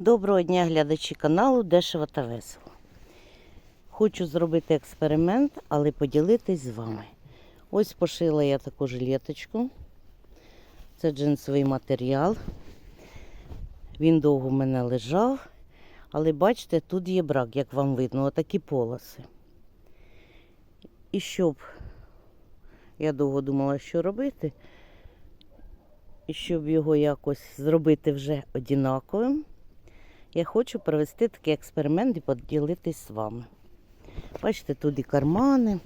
Доброго дня, глядачі каналу Дешево та весело. Хочу зробити експеримент, але поділитись з вами. Ось пошила я таку жилеточку. Це джинсовий матеріал. Він довго в мене лежав. Але бачите, тут є брак, як вам видно, отакі полоси. І щоб я довго думала, що робити. І щоб його якось зробити вже однаковим, я хочу провести такий експеримент і поділитись з вами. Бачите, тут і кармани,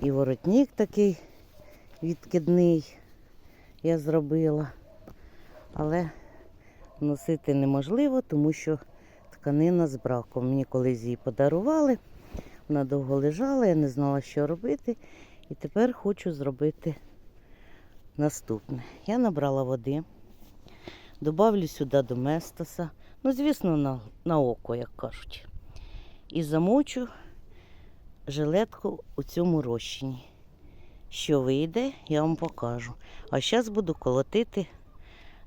і воротник такий відкидний я зробила. Але носити неможливо, тому що тканина з браком. Мені колись її подарували, вона довго лежала, я не знала, що робити. І тепер хочу зробити наступне. Я набрала води, добавлю сюди до местоса, ну, звісно, на, на око, як кажуть. І замочу жилетку у цьому розчині. Що вийде, я вам покажу. А зараз буду колотити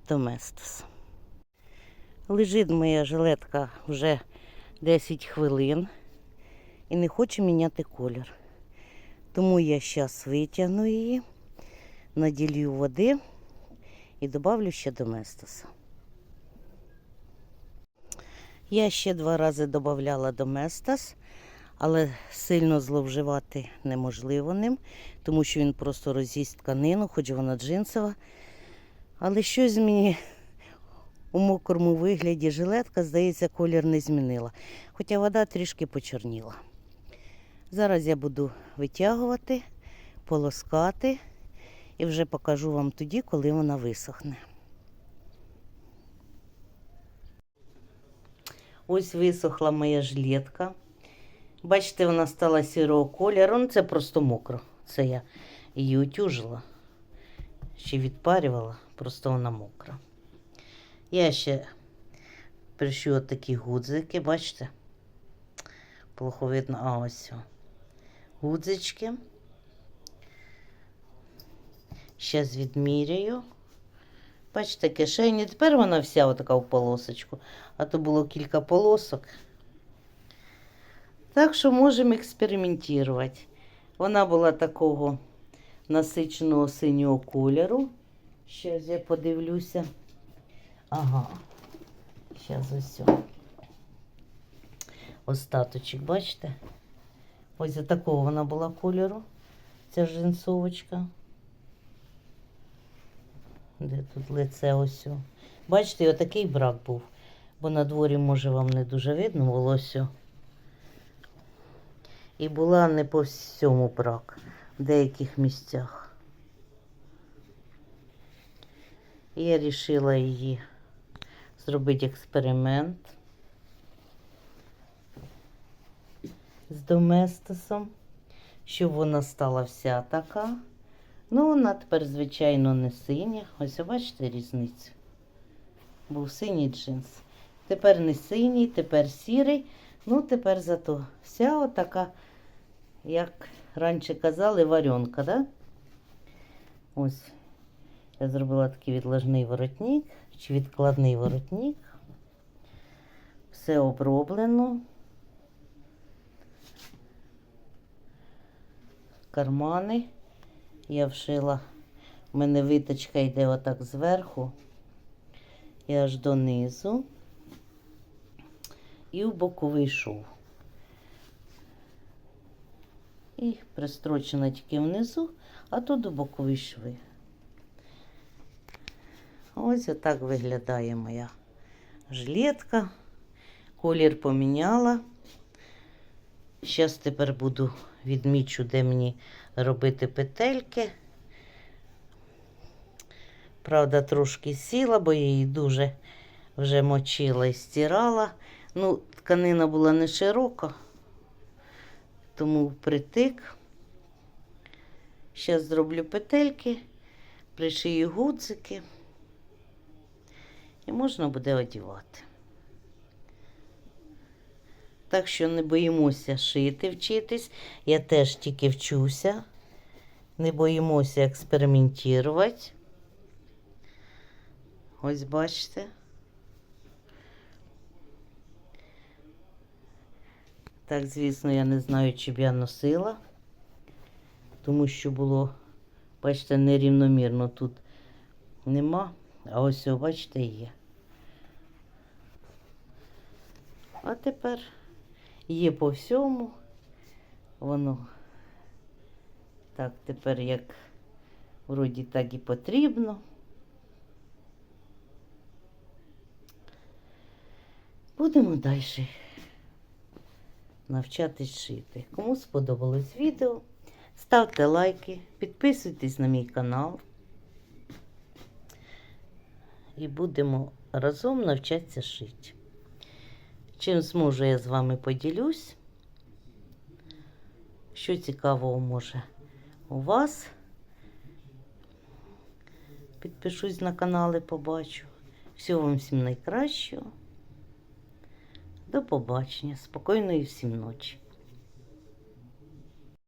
до местоса. Лежить моя жилетка вже 10 хвилин і не хоче міняти колір. Тому я зараз витягну її, наділю води і добавлю ще до местоса. Я ще два рази додавала до местос, але сильно зловживати неможливо ним, тому що він просто роз'їсть тканину, хоч вона джинсова. Але щось мені у мокрому вигляді жилетка, здається, колір не змінила. Хоча вода трішки почорніла. Зараз я буду витягувати, полоскати і вже покажу вам тоді, коли вона висохне. Ось висохла моя жилетка. Бачите, вона стала сірого кольору. Ну, це просто мокро. Це я її утюжила. Ще відпарювала, просто вона мокра. Я ще прищу такі гудзики, бачите? Плохо видно, а ось. Гудзички. Зараз відміряю. Бачите, кишені. Тепер вона вся отака в полосочку, а то було кілька полосок. Так що можемо експериментувати. Вона була такого насиченого синього кольору. Зараз я подивлюся. Ага. Зараз ось. Остаточок, бачите? Ось такого вона була кольору. Ця джинсовочка. Де тут лице ось? Бачите, отакий брак був. Бо на дворі, може, вам не дуже видно волосся. І була не по всьому брак, в деяких місцях. Я вирішила її зробити експеримент з доместосом, щоб вона стала вся така. Ну, вона тепер, звичайно, не синя. Ось бачите різницю. Був синій джинс. Тепер не синій, тепер сірий. Ну, тепер зато вся отака, як раніше казали, варенка, да? Ось. Я зробила такий відложний воротник чи відкладний воротник. Все оброблено. Кармани. Я вшила. У мене виточка йде отак зверху і аж донизу. І в боковий шов. І пристрочена тільки внизу, а тут у бокові шви. Ось отак виглядає моя жилетка. Колір поміняла. Зараз тепер буду відмічу, де мені робити петельки. Правда, трошки сіла, бо я її дуже вже мочила і стирала. Ну, тканина була не широка, тому притик. Зараз зроблю петельки, пришию гудзики і можна буде одягати. Так що не боїмося шити, вчитись. Я теж тільки вчуся. Не боїмося експериментувати. Ось бачите. Так, звісно, я не знаю, чи б я носила, тому що було, бачите, нерівномірно тут нема, а ось, бачите, є. А тепер є по всьому. Воно так тепер як вроді так і потрібно. Будемо далі навчатись шити. Кому сподобалось відео, ставте лайки, підписуйтесь на мій канал. І будемо разом навчатися шити. Чим зможу, я з вами поділюсь. Що цікавого може у вас. Підпишусь на канал і побачу. Всього вам всім найкращого. До побачення. Спокійної всім ночі.